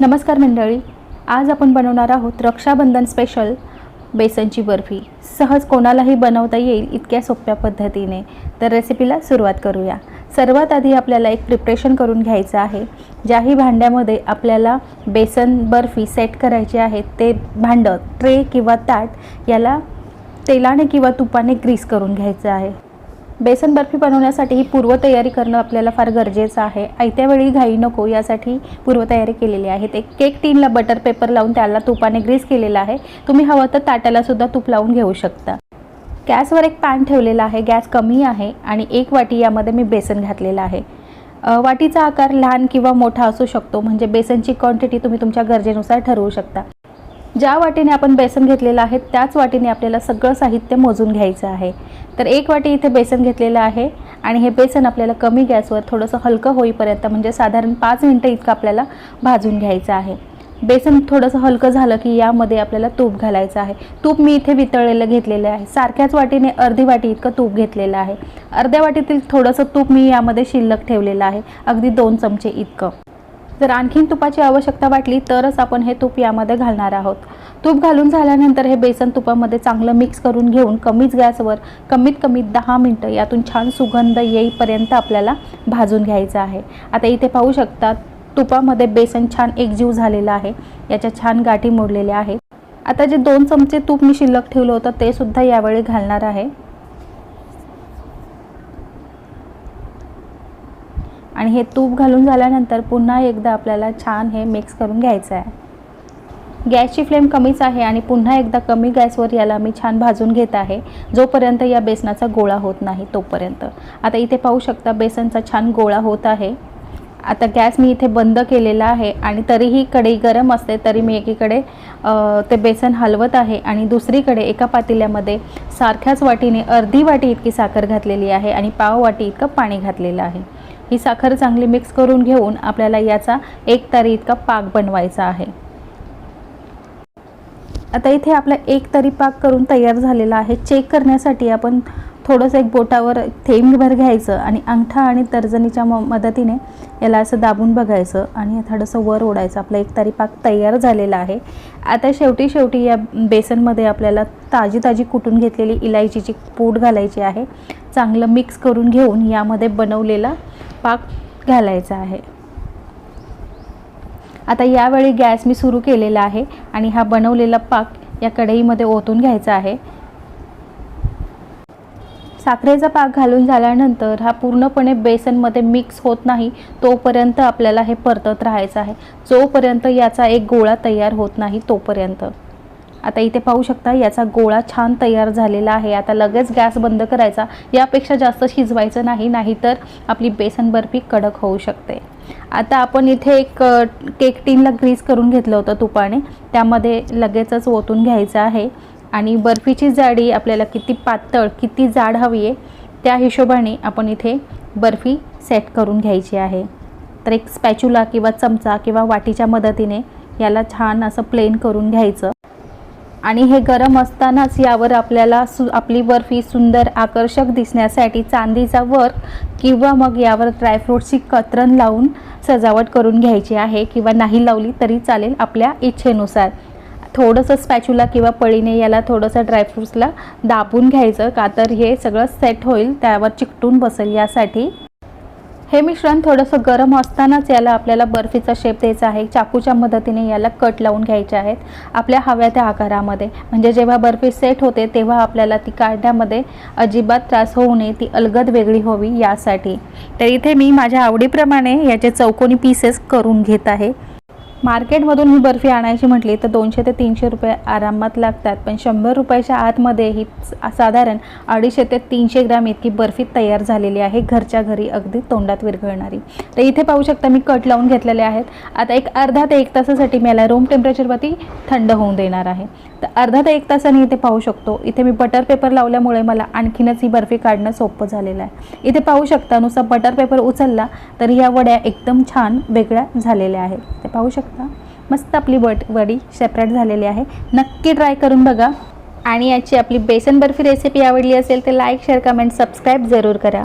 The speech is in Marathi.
नमस्कार मंडळी आज आपण बनवणार आहोत रक्षाबंधन स्पेशल बेसनची बर्फी. सहज कोणालाही बनवता येईल इतक्या सोप्या पद्धतीने. तर रेसिपीला सुरुवात करूया. सर्वात आधी आपल्याला एक प्रिपरेशन करून घ्यायचं आहे. ज्याही भांड्यामध्ये आपल्याला बेसन बर्फी सेट करायची आहे ते भांडं ट्रे किंवा ताट याला तेलाने किंवा तुपाने ग्रीस करून घ्यायचं आहे. बेसन बर्फी बनवण्यासाठी ही पूर्वतयारी करणं आपल्याला फार गरजेचं आहे. आयत्या वेळी घाई नको यासाठी पूर्वतयारी केलेली आहे. ते केक टीनला बटर पेपर लावून त्याला तुपाने ग्रीस केलेला आहे. तुम्ही हवं तर ताट्यालासुद्धा तूप लावून घेऊ शकता. गॅसवर एक पॅन ठेवलेला आहे. गॅस कमी आहे आणि एक वाटी यामध्ये मी बेसन घातलेलं आहे. वाटीचा आकार लहान किंवा मोठा असू शकतो. म्हणजे बेसनची क्वांटिटी तुम्ही तुमच्या गरजेनुसार ठरवू शकता. ज्या वाटीने आपण बेसन घेतलेलं आहे त्याच वाटीने आपल्याला सगळं साहित्य मोजून घ्यायचं आहे. तर एक वाटी इथे बेसन घेतलेलं आहे आणि हे बेसन आपल्याला कमी गॅसवर थोडंसं हलकं होईपर्यंत म्हणजे साधारण पाच मिनटं इतकं आपल्याला भाजून घ्यायचं आहे. बेसन थोडंसं हलकं झालं की यामध्ये आपल्याला तूप घालायचं आहे. तूप मी इथे वितळलेलं घेतलेलं आहे. सारख्याच वाटीने अर्धी वाटी इतकं तूप घेतलेलं आहे. अर्ध्या वाटीतील थोडंसं तूप मी यामध्ये शिल्लक ठेवलेलं आहे. अगदी दोन चमचे इतकं. जर आणखीन तुपाची आवश्यकता वाटली तरच आपण हे तूप यामध्ये घालणार आहोत. तूप घालून झाल्यानंतर हे बेसन तुपामध्ये चांगलं मिक्स करून घेऊन कमीच गॅसवर कमीत कमी दहा मिनटं यातून छान सुगंध येईपर्यंत आपल्याला भाजून घ्यायचं आहे. आता इथे पाहू शकता तुपामध्ये बेसन छान एकजीव झालेलं आहे. याच्या छान गाठी मोडलेल्या आहेत. आता जे दोन चमचे तूप मी शिल्लक ठेवलं होतं ते सुद्धा यावेळी घालणार आहे. आणि हे तूप घालून झाल्यानंतर पुन्हा एकदा आपल्याला छान हे मिक्स करून घ्यायचं आहे. गॅसची फ्लेम कमीच आहे आणि पुन्हा एकदा कमी गॅसवर याला मी छान भाजून घेत आहे. जोपर्यंत या बेसनाचा गोळा होत नाही तोपर्यंत. आता इथे पाहू शकता बेसनचा छान गोळा होत आहे. आता गॅस मी इथे बंद केलेला आहे आणि तरीही कढई गरम असते तरी मी एकीकडे ते बेसन हलवत आहे आणि दुसरीकडे एका पातेल्यामध्ये सारख्याच वाटीने अर्धी वाटी इतकी साखर घातलेली आहे आणि पाव वाटी इतकं पाणी घातलेलं आहे. ही साखर चांगली मिक्स करून घेऊन आपल्याला याचा एक तारी इतका पाक बनवायचा आहे. आता इथे आपला एक तरी पाक करून तयार झालेला आहे. चेक करण्यासाठी आपण थोडंसं एक बोटावर थेंबभर घ्यायचं आणि अंगठा आणि तर्जनीच्या म मदतीने याला असं दाबून बघायचं आणि थोडंसं वर ओढायचं. आपला एक तरी पाक तयार झालेला आहे. आता शेवटी शेवटी या बेसनमध्ये आपल्याला ताजी ताजी कुटून घेतलेली इलायचीची पूड घालायची आहे. चांगलं मिक्स करून घेऊन यामध्ये बनवलेला पाक घालायचा आहे. आता यावेळी गॅस मी सुरू केलेला आहे आणि हा बनवलेला पाक या कढईमध्ये ओतून घ्यायचा आहे. साखरेचा पाक घालून झाल्यानंतर हा पूर्णपणे बेसनमध्ये मिक्स होत नाही तोपर्यंत आपल्याला हे परतत राहायचं आहे. जोपर्यंत याचा एक गोळा तयार होत नाही तोपर्यंत. आता इथे पाहू शकता याचा गोळा छान तयार झालेला आहे. आता लगेच गॅस बंद करायचा. यापेक्षा जास्त शिजवायचं नाही नाहीतर आपली बेसन बर्फी कडक होऊ शकते. आता आपण इथे एक केक टीनला ग्रीस करून घेतलं होतं तुपाने. त्यामध्ये लगेचच ओतून घ्यायचं आहे. आणि बर्फीची जाडी आपल्याला किती पातळ किती जाड हवी आहे त्या हिशोबाने आपण इथे बर्फी सेट करून घ्यायची आहे. तर एक स्पॅच्युला किंवा चमचा किंवा वाटीच्या मदतीने याला छान असं प्लेन करून घ्यायचं. आणि हे गरम असतानाच यावर आपल्याला सु आपली बर्फी सुंदर आकर्षक दिसण्यासाठी चांदीचा वर्क किंवा मग यावर ड्रायफ्रूटची कतरण लावून सजावट करून घ्यायची आहे किंवा नाही लावली तरी चालेल आपल्या इच्छेनुसार. थोडंसं स्पॅच्युला किंवा पळीने याला थोडंसं ड्रायफ्रूट्सला दाबून घ्यायचं का तर हे सगळं सेट होईल त्यावर चिकटून बसेल यासाठी. हे मिश्रण थोडंसं गरम असतानाच याला आपल्याला बर्फीचा शेप द्यायचा आहे. चाकूच्या मदतीने याला कट लावून घ्यायचे आहेत. आपल्या हव्या त्या आकारामध्ये. म्हणजे जेव्हा बर्फी सेट होते तेव्हा आपल्याला ती काढण्यामध्ये अजिबात त्रास होऊ नये. ती अलगद वेगळी होवी यासाठी. तर इथे मी माझ्या आवडीप्रमाणे याचे चौकोनी पीसेस करून घेत आहे. मार्केटमधून ही बर्फी आणायची म्हटली तर दोनशे ते तीनशे रुपये आरामात लागतात. पण शंभर रुपयाच्या आतमध्ये ही साधारण अडीचशे ते तीनशे ग्रॅम इतकी बर्फी तयार झालेली आहे घरच्या घरी अगदी तोंडात विरघळणारी. तर इथे पाहू शकता मी कट लावून घेतलेले आहेत. आता एक अर्धा ते एक तासासाठी मी याला रूम टेम्परेचरवरती थंड होऊन देणार आहे. तर अर्धा ते एक तासाने इथे पाहू शकतो. इथे मी बटर पेपर लावल्यामुळे मला आणखीनच ही बर्फी काढणं सोपं झालेलं आहे. इथे पाहू शकता नुसता बटर पेपर उचलला तर या वड्या एकदम छान वेगळ्या झालेल्या आहेत. ते पाहू शकता मस्त आपली बट वडी सेपरेट झालेली आहे. नक्की ट्राय करून बघा. आणि याची आपली बेसन बर्फी रेसिपी आवडली असेल तर लाईक शेअर कमेंट सबस्क्राईब जरूर करा.